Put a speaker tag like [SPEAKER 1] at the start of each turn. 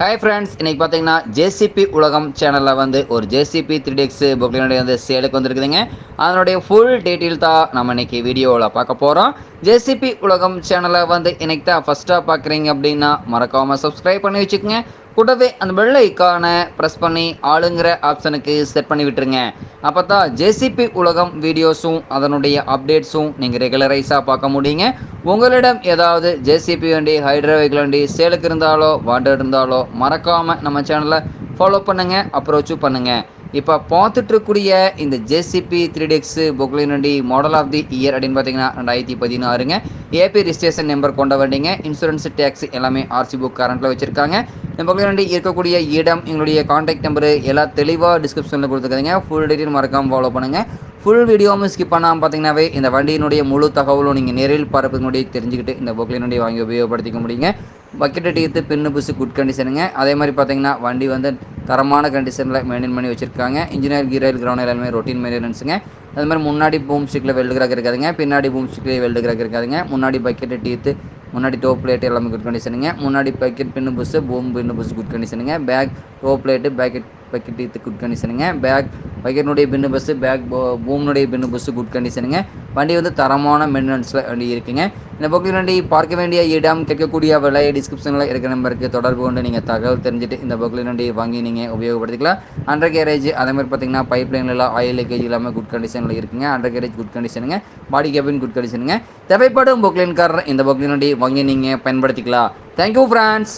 [SPEAKER 1] Hi friends இன்னைக்கு பார்த்தீங்கன்னா JCB உலகம் சேனலில் வந்து ஒரு ஜேசிபி த்ரீ டிஎக்ஸ் புக்லினுடைய வந்து சேலுக்கு வந்துருக்குதுங்க. அதனுடைய ஃபுல் டீட்டெயில் தான் நம்ம இன்றைக்கி வீடியோவில் பார்க்க போகிறோம் ஜேசிபி உலகம் சேனலை வந்து இன்னைக்கு தான் ஃபஸ்ட்டாக பார்க்குறீங்க அப்படின்னா மறக்காமல் சப்ஸ்கிரைப் பண்ணி வச்சுக்கோங்க. கூடவே அந்த வெள்ளை ஐக்கானை ப்ரெஸ் பண்ணி ஆளுங்கிற ஆப்ஷனுக்கு செட் பண்ணி விட்டுருங்க. அப்போ தான் ஜேசிபி உலகம் வீடியோஸும் அதனுடைய அப்டேட்ஸும் நீங்கள் ரெகுலரைஸாக பார்க்க முடியுங்க. உங்களிடம் ஏதாவது ஜேசிபி வண்டி ஹைட்ரா வெஹிக்கிள் வண்டி சேலுக்கு இருந்தாலோ வாண்டட் இருந்தாலோ மறக்காமல் நம்ம சேனலை ஃபாலோ பண்ணுங்கள் அப்ரோச்சும் பண்ணுங்கள் இப்போ பார்த்துட்ருக்கக்கூடிய இந்த JCB three DX Poclain model of the year அப்படின்னு பார்த்தீங்கன்னா ரெண்டாயிரத்தி பதினாறுங்க. ஏபி ரிஜிஸ்ட்ரேஷன் நம்பர் கொண்ட வண்டிங்க. இன்சூரன்ஸ் டேக்ஸ் எல்லாமே ஆர்சி புக் கரண்ட்டில் வச்சுருக்காங்க. இந்த பொக்லின் இருக்கக்கூடிய இடம் எங்களுடைய காண்டாக்ட் நம்பரு எல்லாம் தெளிவாக டிஸ்கிரிப்ஷனில் கொடுத்துருக்காங்க ஃபுல் டீட்டெயில் மறக்காமல் ஃபாலோ பண்ணுங்கள் ஃபுல் வீடியோவும் ஸ்கிப் பண்ணாமல் பார்த்தீங்கன்னாவே இந்த வண்டியினுடைய முழு தகவலும் நீங்கள் நேரில் பார்ப்பதனுடைய தெரிஞ்சுக்கிட்டு இந்த பொக்லினுடைய வாங்கி உபயோகப்படுத்திக்க முடியுங்க. பக்கெட்டை டீத்து பின்னு புசு குட் கண்டிஷனுங்க அதே மாதிரி பார்த்தீங்கன்னா வண்டி வந்து தரமான கண்டிஷனில் மெயின்டைன் பண்ணி வச்சுருக்காங்க. இன்ஜினியர் கீரல் கிரௌண்ட் எல்லாமே ரொட்டீன் மெயின்டெனன்ஸுங்க அது மாதிரி முன்னாடி பூம் ஸ்டிக்கில் வெல்டு கிராக் இருக்காதுங்க. பின்னாடி பூம் ஸ்டிக்கில் வெல்டு கிராக் இருக்காதுங்க. முன்னாடி பக்கெட்டை டீத்து முன்னாடி டோப் பிளேட் எல்லாமே குட் கண்டிஷனுங்க முன்னாடி bucket pin bush boom pin bush good கண்டிஷனுங்க back dope plate packet bucket with good கண்டிஷனுங்க back பக்கெட்னுடைய பின்னு பஸ்ஸு பேக் பூம்னுடைய பின்னு பஸ்ஸு குட் கண்டிஷனுங்க வண்டி வந்து தரமான மெயின்டெனன்ஸில் வண்டி இருக்குங்க. இந்த பக்கத்தில் வண்டி பார்க்க வேண்டிய இடம் கேட்கக்கூடிய விலை டிஸ்கிரிப்ஷனில் இருக்கிற நம்பருக்கு தொடர்பு கொண்டு நீங்கள் தகவல் தெரிஞ்சுட்டு இந்த பக்கத்தில் வண்டி வாங்கி நீங்கள் உபயோகப்படுத்திக்கலாம். அண்டர் கேரேஜ் அதேமாதிரி பார்த்தீங்கன்னா பைப் லைன்லாம் ஆயில் லீக்கேஜ் இல்லாமல் குட் கண்டிஷனில் இருக்குங்க. அண்டர் கேரேஜ் குட் கண்டிஷனுங்க பாடி கேபின் குட் கண்டிஷனுங்க தேவைப்படும் பொக்லின் கார் இந்த பொக்லின் வண்டி வாங்கி நீங்கள் பயன்படுத்திக்கலாம். Thank you France